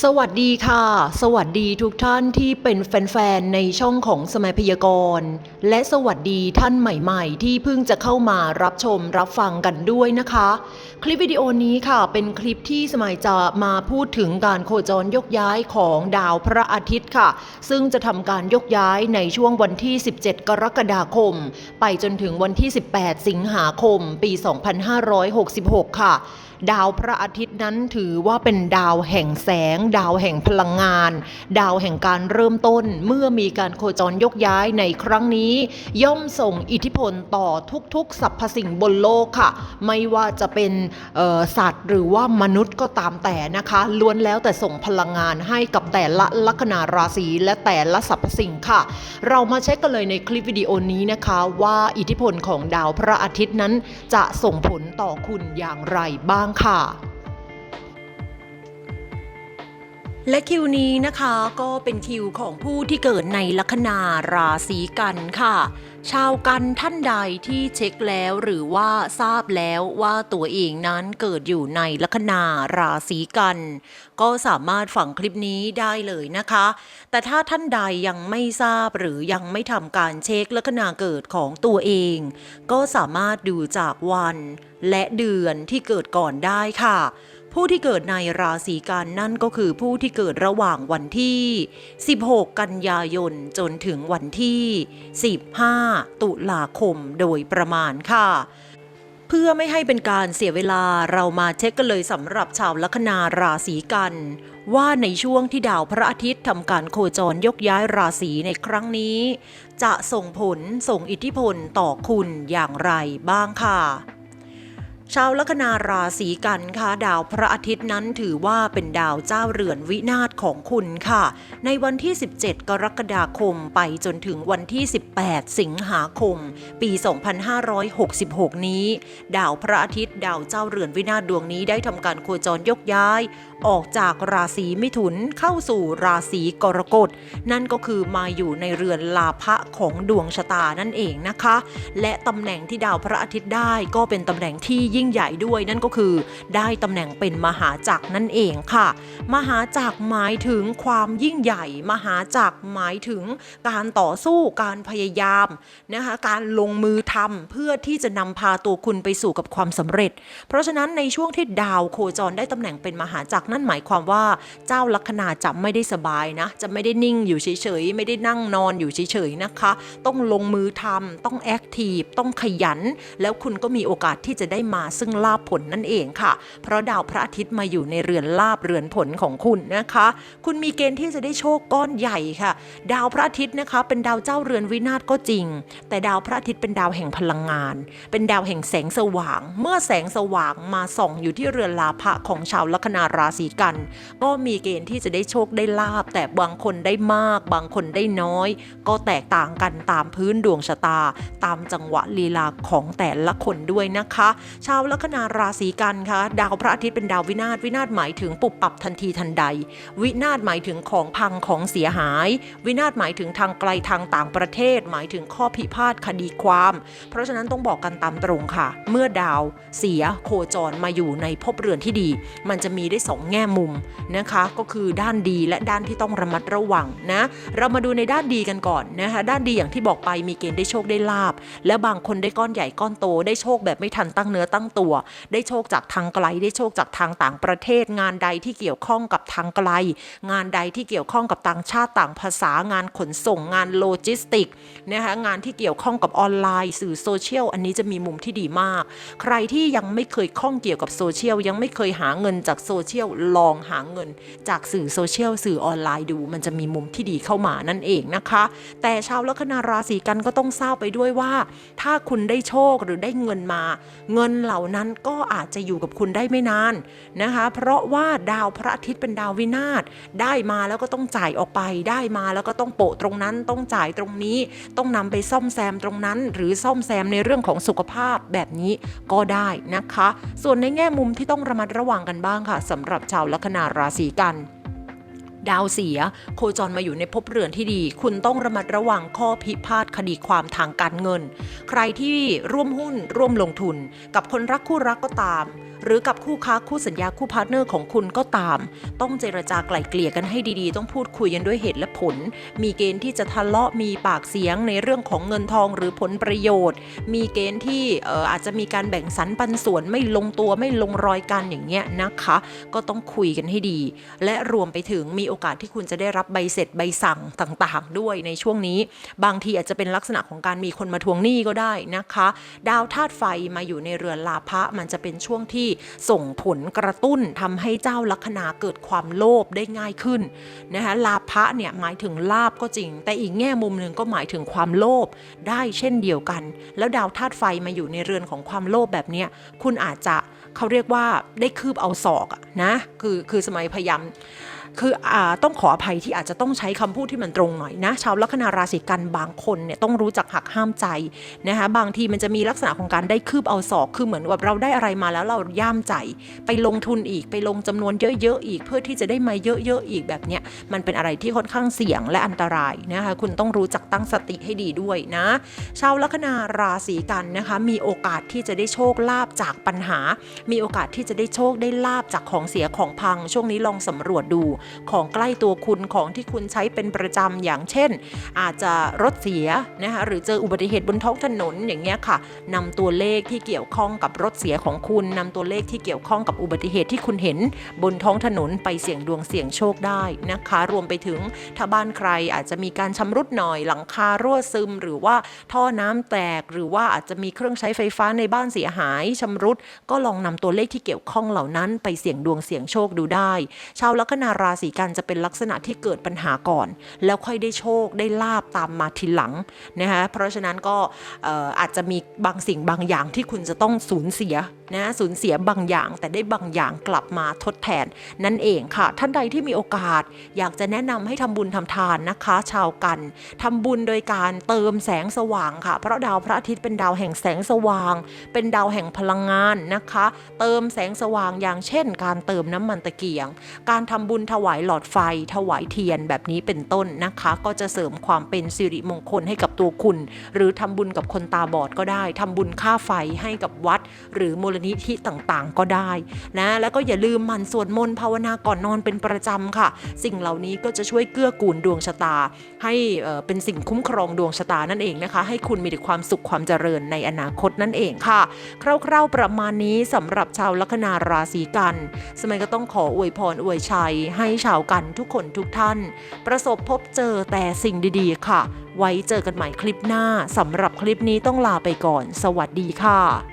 สวัสดีค่ะ สวัสดีทุกท่านที่เป็นแฟนๆ ในช่องของสมัยพยากรณ์ และสวัสดีท่านใหม่ๆ ที่เพิ่งจะเข้ามารับชมรับฟังกันด้วยนะคะ คลิปวิดีโอนี้ค่ะ เป็นคลิปที่สมัยจะมาพูดถึงการโคจรยกย้ายของดาวพระอาทิตย์ค่ะ ซึ่งจะทำการยกย้ายในช่วงวันที่ 17 กรกฎาคม ไปจนถึงวันที่ 18 สิงหาคม ปี 2566 ค่ะ ดาวพระอาทิตย์นั้นถือว่าเป็นดาวแห่งแสง ดาวแห่งพลังงาน ดาวแห่งการเริ่มต้น เมื่อมีการโคจรยกย้ายในครั้งนี้ ย่อมส่งอิทธิพลต่อทุกๆสรรพสิ่งบนโลกค่ะ ไม่ว่าจะเป็นสัตว์หรือว่ามนุษย์ก็ตามแต่นะคะ ล้วนแล้วแต่ส่งพลังงานให้กับแต่ละลัคนาราศีและแต่ละสรรพสิ่งค่ะ เรามาเช็คกันเลยในคลิปวิดีโอนี้นะคะว่าอิทธิพลของดาวพระอาทิตย์นั้นจะส่งผลต่อคุณอย่างไรบ้างค่ และคิวนี้นะคะก็เป็นคิวของผู้ที่เกิดในลัคนาราศีกันค่ะ ชาวกันท่านใดที่เช็คแล้วหรือว่าทราบแล้วว่าตัวเองนั้นเกิดอยู่ในลัคนาราศีกัน ก็สามารถฝังคลิปนี้ได้เลยนะคะ แต่ถ้าท่านใดยังไม่ทราบหรือยังไม่ทำการเช็คลัคนาเกิดของตัวเอง ก็สามารถดูจากวันและเดือนที่เกิดก่อนได้ค่ะ ผู้ที่เกิดในราศีกันนั่นก็คือผู้ที่เกิดระหว่างวันที่ 16 กันยายนจนถึงวันที่ 15 ตุลาคมโดยประมาณค่ะเพื่อไม่ให้เป็นการเสียเวลาเรามาเช็คกันเลยสำหรับชาวลัคนาราศีกัน ว่าในช่วงที่ดาวพระอาทิตย์ทำการโคจรยกย้ายราศีในครั้งนี้ จะส่งผลส่งอิทธิพลต่อคุณอย่างไรบ้างค่ะ ชาวลัคนาราศีกันค่ะ ดาวพระอาทิตย์นั้นถือว่าเป็นดาวเจ้าเรือนวินาศของคุณค่ะ ในวันที่ 17 กรกฎาคมไปจนถึงวันที่ 18 สิงหาคม ปี 2566 นี้ ดาวพระอาทิตย์ดาวเจ้าเรือนวินาศดวงนี้ได้ทำการโคจรยกย้าย ออกจากราศีมิถุนเข้าสู่ราศีกรกฎนั่นก็คือมาอยู่ในเรือนลาภะของดวงชะตานั่นเองนะคะ และตำแหน่งที่ดาวพระอาทิตย์ได้ก็เป็นตำแหน่งที่ยิ่ง่งใหญ่ด้วยนั่นก็คือ ได้ตำแหน่งเป็นมหาจักรนั่นเองค่ะ มหาจักรหมายถึงความยิ่งใหญ่ มหาจักรหมายถึงการต่อสู้การพยายามนะคะการลงมือทำเพื่อที่จะนำพาตัวคุณไปสู่กับความสำเร็จ เพราะฉะนั้นในช่วงที่ดาวโคจรได้ตำแหน่งเป็นมหาจักรนั่นหมายความว่าเจ้าลัคนาจะไม่ได้สบายนะ จะไม่ได้นิ่งอยู่เฉยๆ ไม่ได้นั่งนอนอยู่เฉยๆนะคะ ต้องลงมือทำต้องแอคทีฟต้องขยัน แล้วคุณก็มีโอกาสที่จะได้มาซึ่งลาภผลนั่นเองค่ะ เพราะดาวพระอาทิตย์มาอยู่ในเรือนลาภเรือนผลของคุณนะคะ คุณมีเกณฑ์ที่จะได้โชคก้อนใหญ่ค่ะ ดาวพระอาทิตย์นะคะ เป็นดาวเจ้าเรือนวินาศก็จริง แต่ดาวพระอาทิตย์เป็นดาวแห่งพลังงาน เป็นดาวแห่งแสงสว่าง เมื่อแสงสว่างมาส่องอยู่ที่เรือนลาภะของชาวลัคนาราศีกัน ก็มีเกณฑ์ที่จะได้โชคได้ลาบ แต่บางคนได้มาก บางคนได้น้อย ก็แตกต่างกันตามพื้นดวงชะตา ตามจังหวะลีลาของแต่ละคนด้วยนะคะชาวลัคนาราศีกันคะดาวพระอาทิตย์เป็นดาววินาศวินาศหมายถึงปุบปับทันทีทันใด วินาศหมายถึงของพังของเสียหาย วินาศหมายถึงทางไกลทางต่างประเทศ หมายถึงข้อพิพาทคดีความ เพราะฉะนั้นต้องบอกกันตามตรงค่ะ เมื่อดาวเสียโคจรมาอยู่ในภพเรือนที่ดี มันจะมีได้สองแง่มุมนะคะ ก็คือด้านดีและด้านที่ต้องระมัดระวังนะเรามาดูในด้านดีกันก่อนนะคะด้านดีอย่างที่บอกไปมีเกณฑ์ได้โชคได้ลาบและบางคนได้ก้อนใหญ่ก้อนโตได้โชคแบบไม่ทันตั้งเนื้อตั้งตัว ได้โชคจากทางไกล ได้โชคจากทางต่างประเทศ งานใดที่เกี่ยวข้องกับทางไกล งานใดที่เกี่ยวข้องกับต่างชาติต่างภาษางานขนส่งงานโลจิสติกนะคะงานที่เกี่ยวข้องกับออนไลน์ สื่อโซเชียลอันนี้จะมีมุมที่ดีมาก ใครที่ยังไม่เคยข้องเกี่ยวกับโซเชียลยังไม่เคยหาเงินจากโซเชียลลองหาเงิน จากสื่อโซเชียลสื่อออนไลน์ดู มันจะมีมุมที่ดีเข้ามานั่นเองนะคะ แต่ชาวลัคนาราศีกันก็ต้องทราบไปด้วยว่า ถ้าคุณได้โชคหรือได้เงินมา เงินเหล่านั้นก็อาจจะอยู่กับคุณได้ไม่นานนะคะ เพราะว่าดาวพระอาทิตย์เป็นดาววินาศได้มาแล้วก็ต้องจ่ายออกไป ได้มาแล้วก็ต้องโปะตรงนั้น ต้องจ่ายตรงนี้ ต้องนำไปซ่อมแซมตรงนั้น หรือซ่อมแซมในเรื่องของสุขภาพแบบนี้ก็ได้นะคะ ส่วนในแง่มุมที่ต้องระมัดระวังกันบ้างค่ะสำหรับชาวลัคนาราศีกัน ดาวเสีย โคจรมาอยู่ในภพเรือนที่ดี คุณต้องระมัดระวังข้อพิพาทคดีความทางการเงิน ใครที่ร่วมหุ้นร่วมลงทุน กับคนรักคู่รักก็ตาม หรือกับคู่ค้าคู่สัญญาคู่พาร์ทเนอร์ของคุณก็ตาม ต้องเจรจาไกล่เกลี่ยกันให้ดีๆ ต้องพูดคุยกันด้วยเหตุและผล มีเกณฑ์ที่จะทะเลาะมีปากเสียงในเรื่องของเงินทองหรือผลประโยชน์ มีเกณฑ์ที่เอ่ออาจจะมีการแบ่งสรรปันส่วนไม่ลงตัวไม่ลงรอยกันอย่างเงี้ยนะคะ ก็ต้องคุยกันให้ดี และรวมไปถึงมีโอกาสที่คุณจะได้รับใบเสร็จใบสั่งต่างๆ ด้วยในช่วงนี้ บางทีอาจจะเป็นลักษณะของการมีคนมาทวงหนี้ก็ได้นะคะ ดาวธาตุไฟมาอยู่ในเรือนลาภะมันจะเป็นช่วงที่ส่งผลกระตุ้นทำให้เจ้าลัคนาเกิดความโลภได้ง่ายขึ้นนะคะลาภะเนี่ยหมายถึงลาบก็จริง แต่อีกแง่มุมหนึ่งก็หมายถึงความโลภได้เช่นเดียวกัน แล้วดาวธาตุไฟมาอยู่ในเรือนของความโลภแบบนี้คุณอาจจะเขาเรียกว่าได้คืบเอาศอกนะคือคือสมัยพยายาม คืออาต้องขออภัยที่อาจจะต้องใช้คำพูดที่มันตรงหน่อยนะ ชาวลัคนาราศีกันบางคนเนี่ยต้องรู้จักหักห้ามใจนะคะบางทีมันจะมีลักษณะของการได้คืบเอาศอก คือเหมือนกับเราได้อะไรมาแล้วเราย่ามใจ ไปลงทุนอีกไปลงจำนวนเยอะๆอีก เพื่อที่จะได้มาเยอะๆอีกแบบเนี้ยมันเป็นอะไรที่ค่อนข้างเสี่ยงและอันตรายนะคะคุณต้องรู้จักตั้งสติให้ดีด้วยนะชาวลัคนาราศีกันนะคะมีโอกาสที่จะได้โชคลาภจากปัญหา มีโอกาสที่จะได้โชคได้ลาบจากของเสียของพัง ช่วงนี้ลองสำรวจดูของใกล้ตัวคุณของที่คุณใช้เป็นประจำอย่างเช่น อาจจะรถเสียนะคะหรือเจออุบัติเหตุบนท้องถนนอย่างเงี้ยค่ะนำตัวเลขที่เกี่ยวข้องกับรถเสียของคุณนำตัวเลขที่เกี่ยวข้องกับอุบัติเหตุที่คุณเห็นบนท้องถนนไปเสี่ยงดวงเสี่ยงโชคได้นะคะ รวมไปถึงถ้าบ้านใครอาจจะมีการชำรุดหน่อยหลังคารั่วซึม หรือว่าท่อน้ำแตกหรือว่าอาจจะมีเครื่องใช้ไฟฟ้าในบ้านเสียหายชำรุด ก็ลองนำตัวเลขที่เกี่ยวข้องเหล่านั้น ไปเสี่ยงดวงเสี่ยงโชคดูได้ ชาวลัคนาราศีกันจะเป็นลักษณะที่เกิดปัญหาก่อน แล้วค่อยได้โชคได้ลาบตามมาทีหลังนะคะเพราะฉะนั้นก็เอ่ออาจจะมีบางสิ่งบางอย่างที่คุณจะต้องสูญเสียนะสูญเสียบางอย่างแต่ได้บางอย่างกลับมาทดแทน นั่นเองค่ะ ท่านใดที่มีโอกาส อยากจะแนะนำให้ทำบุญทำทานนะคะ ชาวกันทำบุญโดยการเติมแสงสว่างค่ะ เพราะดาวพระอาทิตย์เป็นดาวแห่งแสงสว่าง เป็นดาวแห่งพลังงานนะคะ เติมแสงสว่างอย่างเช่น การเติมน้ำมันตะเกียง การทำบุญถวายหลอดไฟ ถวายเทียนแบบนี้เป็นต้นนะคะ ก็จะเสริมความเป็นสิริมงคลให้กับตัวคุณ หรือทำบุญกับคนตาบอดก็ได้ทำบุญค่าไฟให้กับวัด หรือมูลนิธิต่างๆ ก็ได้นะแล้วก็อย่าลืมมันสวดมนต์ภาวนาก่อนนอนเป็นประจำค่ะ สิ่งเหล่านี้ก็จะช่วยเกื้อกูลดวงชะตา ให้เป็นสิ่งคุ้มครองดวงชะตานั่นเองนะคะ ให้คุณมีแต่ความสุขความเจริญในอนาคตนั่นเองค่ะ คร่าวๆประมาณนี้สำหรับชาวลัคนาราศีกัน สมัยก็ต้องขออวยพรอวยชัยให้ชาวกันทุกคนทุกท่าน ประสบพบเจอแต่สิ่งดีๆ ค่ะ ไว้เจอกันใหม่คลิปหน้าสำหรับคลิปนี้ต้องลาไปก่อน สวัสดีค่ะ